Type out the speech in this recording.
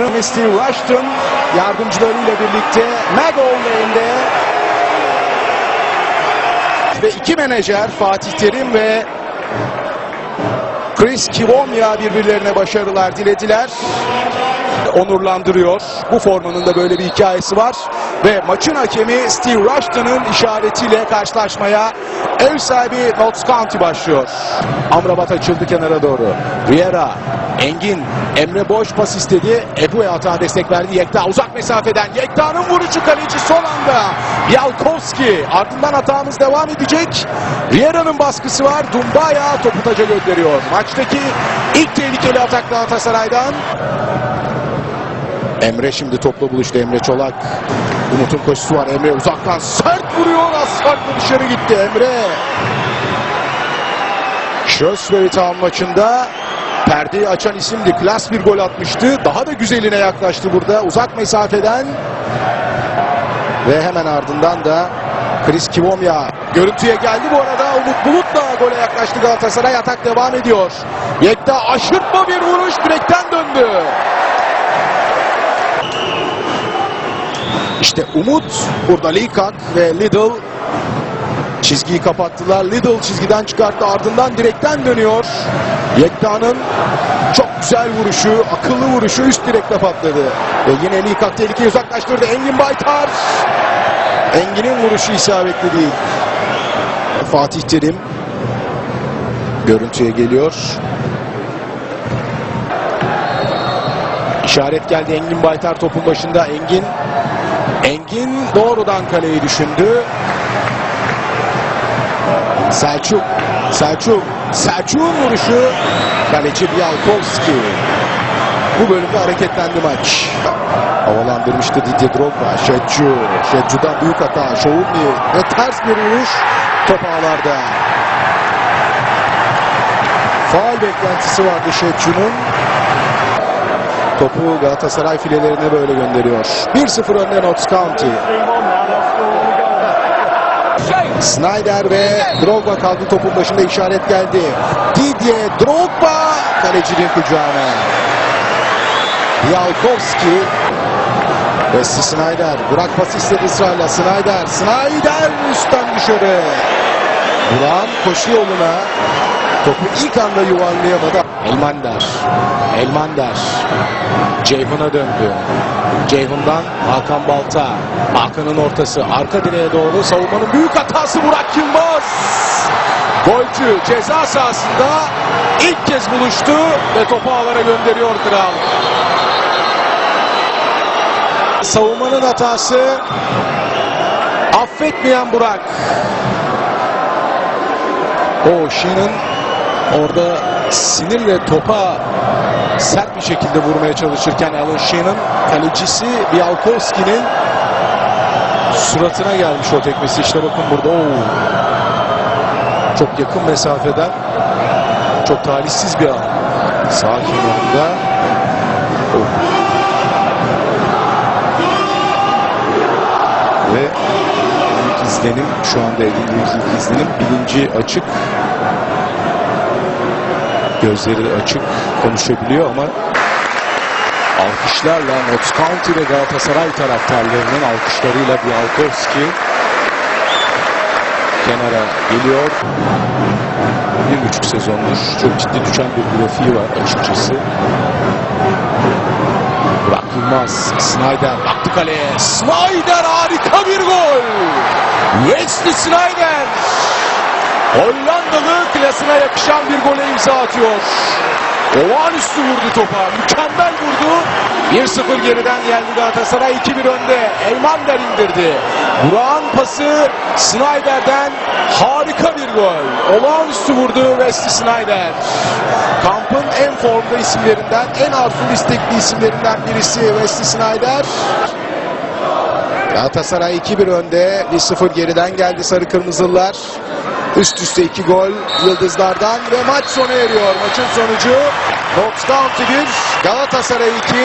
Steve Rushton yardımcılarıyla birlikte Magol'de ve iki menajer Fatih Terim ve Chris Kivomya birbirlerine başarılar dilediler. Onurlandırıyor. Bu formanın da böyle bir hikayesi var. Ve maçın hakemi Steve Rushton'ın işaretiyle karşılaşmaya ev sahibi Notts County başlıyor. Amrabat açıldı kenara doğru. Riera, Engin, Emre boş pas istedi. Ebu'ye hata destek verdi. Yekta uzak mesafeden. Yekta'nın vuruşu kaleci son anda. Yalkowski. Ardından hatamız devam edecek. Riera'nın baskısı var. Dumbaya topu taca gönderiyor. Maçtaki ilk tehlikeli atak Galatasaray'dan. Emre şimdi topla buluştu. Emre Çolak. Umut'un koşusu var. Emre uzaktan sert vuruyor. Az farklı dışarı gitti Emre. Shrewsbury Town maçında perdeyi açan isimdi. Klas bir gol atmıştı. Daha da güzeline yaklaştı burada. Uzak mesafeden. Ve hemen ardından da Chris Kivomya görüntüye geldi bu arada. Umut Bulut da gole yaklaştı Galatasaray. Atak devam ediyor. Yekta aşırtma bir vuruş direkten döndü. İşte Umut burada Likak ve Lidl çizgiyi kapattılar. Lidl çizgiden çıkarttı ardından direkten dönüyor. Yekta'nın çok güzel vuruşu, akıllı vuruşu üst direkte patladı. Ve yine Likak tehlikeyi uzaklaştırdı. Engin Baytar. Engin'in vuruşu isabetli değil. Fatih Terim görüntüye geliyor. İşaret geldi Engin Baytar topun başında. Engin Engin doğrudan kaleyi düşündü. Selçuk, Selçuk, Selçuk'un vuruşu. Kaleci Bialkowski. Bu bölümde hareketlendi maç. Havalandırmıştı Didier Drogba. Şetçu, Şetçu'dan büyük hata. Şovunli ve ters bir vuruş. Top ağlarda. Faal beklentisi vardı Şetçu'nun. Topu Galatasaray filelerine böyle gönderiyor. 1-0 önde Notts County. Snyder ve Drogba kaldı topun başında işaret geldi. Didier Drogba kalecinin kucağına. Yalkowski Wesley Snyder. Burak pas istedi ısrarla. Snyder. Snyder üstten dışarı. Burak'ın koşu yoluna topu ilk anda yuvarlayamadı. Elmander. Elmander. Ceyhun'a döndü. Ceyhun'dan Hakan Balta. Hakan'ın ortası. Arka direğe doğru savunmanın büyük hatası Burak Yılmaz. Golcü ceza sahasında ilk kez buluştu ve topu ağlara gönderiyor Kral. Savunmanın hatası affetmeyen Burak. O Şin'in orada sinirle topa sert bir şekilde vurmaya çalışırken Alan Sheehan kalecisi Bialkowski'nin suratına gelmiş o tekmesi. İşte bakın burada. Oo. Çok yakın mesafeden çok talihsiz bir an. Sağ kenarında. Oh. Ve izlenim şu anda edindiğimiz ilk izlenim bilinci açık gözleri açık konuşabiliyor ama alkışlarla Notts County ve Galatasaray taraftarlarının alkışlarıyla Bialkowski kenara geliyor. Bir buçuk sezondur çok ciddi düşen bir grafiği var açıkçası. Burak Snyder baktı kaleye. Snyder harika bir gol. Wesley Snyder Hollandalı klasına yakışan bir gole imza atıyor. Olağanüstü vurdu topa. Mükemmel vurdu. 1-0 geriden geldi Galatasaray 2-1 önde. Elmander indirdi. Burak'ın pası Snyder'den harika bir gol. Olağanüstü vurdu Wesley Snyder. Kampın en formda isimlerinden, en arzulu istekli isimlerinden birisi Wesley Snyder. Galatasaray 2-1 önde. 1-0 geriden geldi Sarı Kırmızılılar. Üst üste iki gol Yıldızlardan ve maç sona eriyor. Maçın sonucu County 1, Galatasaray 2,